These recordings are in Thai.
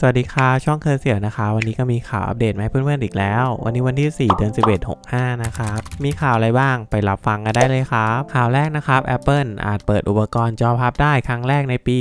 สวัสดีค่ะ ช่องเคอร์เสียวนะคะ วันนี้ก็มีข่าวอัปเดตมาให้เพื่อนๆอีกแล้ว วันนี้วันที่ 4 เดือน 11 65 นะครับ มีข่าวอะไรบ้างไปรับฟังกันได้เลยครับ ข่าวแรกนะครับ Apple อาจเปิดอุปกรณ์จอพับได้ครั้งแรกในปี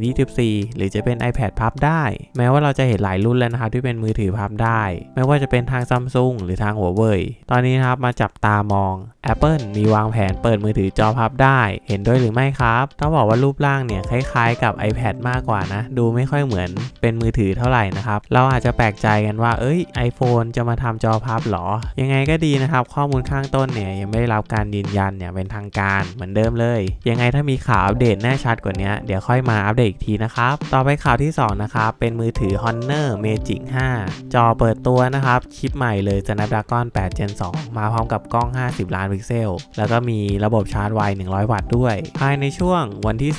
2024 หรือจะเป็น iPad พับได้ แม้ว่าเราจะเห็นหลายรุ่นแล้วนะครับที่เป็นมือถือพับได้ ไม่ว่าจะเป็นทางซัมซุงหรือทางหัวเว่ยตอนนี้นะครับมาจับตามอง Apple มีวางแผนเปิดมือถือจอพับได้ เห็นด้วยหรือไม่ครับต้องบอกว่ารูปร่างเนี่ยคล้ายๆ กับ iPad มากกว่านะดูไม่ค่อยเหมือนเป็นมือถือเท่าไหร่นะครับ เราอาจจะแปลกใจกันว่า เอ้ย iPhone จะมาทำจอพับหรอ ยังไงก็ดีนะครับ ข้อมูลข้างต้นเนี่ยยังไม่ได้รับการยืนยันเนี่ยเป็นทางการเหมือนเดิมเลย ยังไงถ้ามีข่าวอัปเดตแน่ชัดกว่านี้เดี๋ยวค่อยมาอัปเดตอีกทีนะครับ ต่อไปข่าวที่สองนะครับ เป็นมือถือ Honor Magic 5 จอเปิดตัวนะครับชิปใหม่เลย Snapdragon 8 Gen 2 มาพร้อมกับกล้อง 50 ล้านพิกเซล แล้วก็มีระบบชาร์จไว 100 วัตต์ด้วย ภายในช่วงวันที่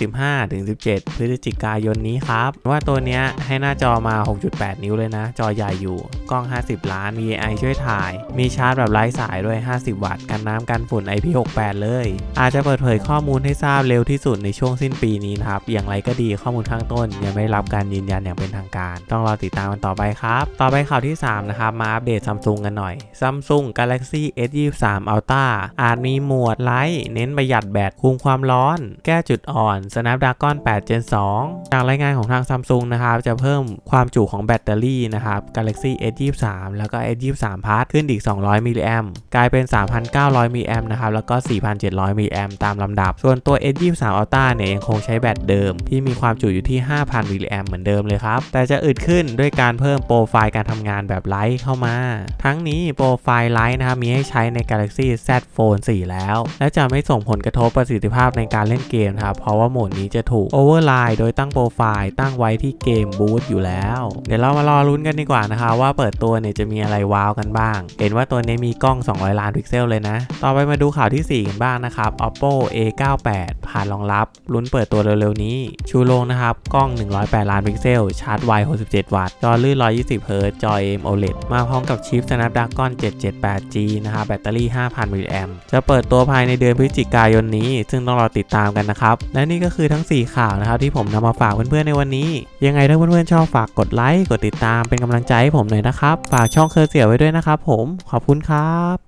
15-17 พฤศจิกายนนี้ครับ ว่าตัวเนี้ยให้หน้าจอมา 6.8 นิ้วเลยนะ จอใหญ่อยู่ กล้อง 50 ล้านมี AI ช่วยถ่าย มีชาร์จแบบไร้สายด้วย 50 วัตต์ กันน้ำกันฝุ่น IP68 เลย อาจจะเปิดเผยข้อมูลให้ทราบเร็วที่สุดในช่วงสิ้นปีนี้นะครับ อย่างไรก็ดีข้อมูลข้างต้น ยังไม่รับการยืนยันอย่างเป็นทางการ ต้องรอติดตามกันต่อไปครับ ต่อไปข่าวที่ 3 นะครับ มาอัปเดตซัมซุงกันหน่อย Samsung Galaxy S23 Ultra อาจมีหมวดไลท์เน้นประหยัดแบตคุมความร้อน แก้จุดอ่อน Snapdragon 8 Gen 2 จากรายงานของทาง Samsung นะครับ จะเพิ่มความจุของแบตเตอรี่นะครับ Galaxy S23 แล้วก็ S23 Plus ขึ้นอีก 200มิลลิแอมกลายเป็น 3,900มิลลิแอมนะครับ แล้วก็ 4,700มิลลิแอมตามลำดับ ส่วนตัว S23 Ultra เนี่ยยังคงใช้แบตเดิม ที่มีความจุอยู่ที่ 5,000มิลลิแอมเหมือนเดิมเลยครับ แต่จะอึดขึ้นด้วยการเพิ่มโปรไฟล์การทำงานแบบไลท์เข้ามา ทั้งนี้โปรไฟล์ไลท์นะครับมีให้ใช้ใน Galaxy Z Fold 4 แล้ว และจะไม่ส่งผลกระทบประสิทธิภาพในการเล่นเกมครับเพราะว่าโหมดนี้จะถูก Override โดยตั้งโปรไฟล์ตั้งไว้ที่เกมบูตอยู่แล้ว เดี๋ยวเรามารอลุ้นกันดีกว่านะคะ ว่าเปิดตัวเนี่ยจะมีอะไรว้าวกันบ้าง เห็นว่าตัวนี้มีกล้อง 200 ล้านพิกเซลเลยนะ ต่อไปมาดูข่าวที่ 4 กันบ้างนะครับ Oppo A98 ผ่านรองรับลุ้นเปิดตัวเร็วๆนี้ ชูโรงนะครับ กล้อง 108 ล้านพิกเซล ชาร์จไว 67 วัตต์ จอลื่น 120 เฮิรต์จอ AMOLED มาพร้อมกับชิป Snapdragon 778G นะครับ แบตเตอรี่ 5,000 มิลลิแอมจะเปิดตัวภายในเดือนพฤศจิกายนนี้ ซึ่งต้องรอติดตามกันนะครับ และนี่ก็คือทั้ง 4 ข่าวนะครับที่ผมนำมาฝากเพื่อนๆในวันนี้ ยังไงถ้าเพื่อนๆชอบฝากกดไลค์ กดติดตามเป็นกำลังใจให้ผมหน่อยนะครับ ฝากช่องเคอร์เสียไว้ด้วยนะครับผม ขอบคุณครับ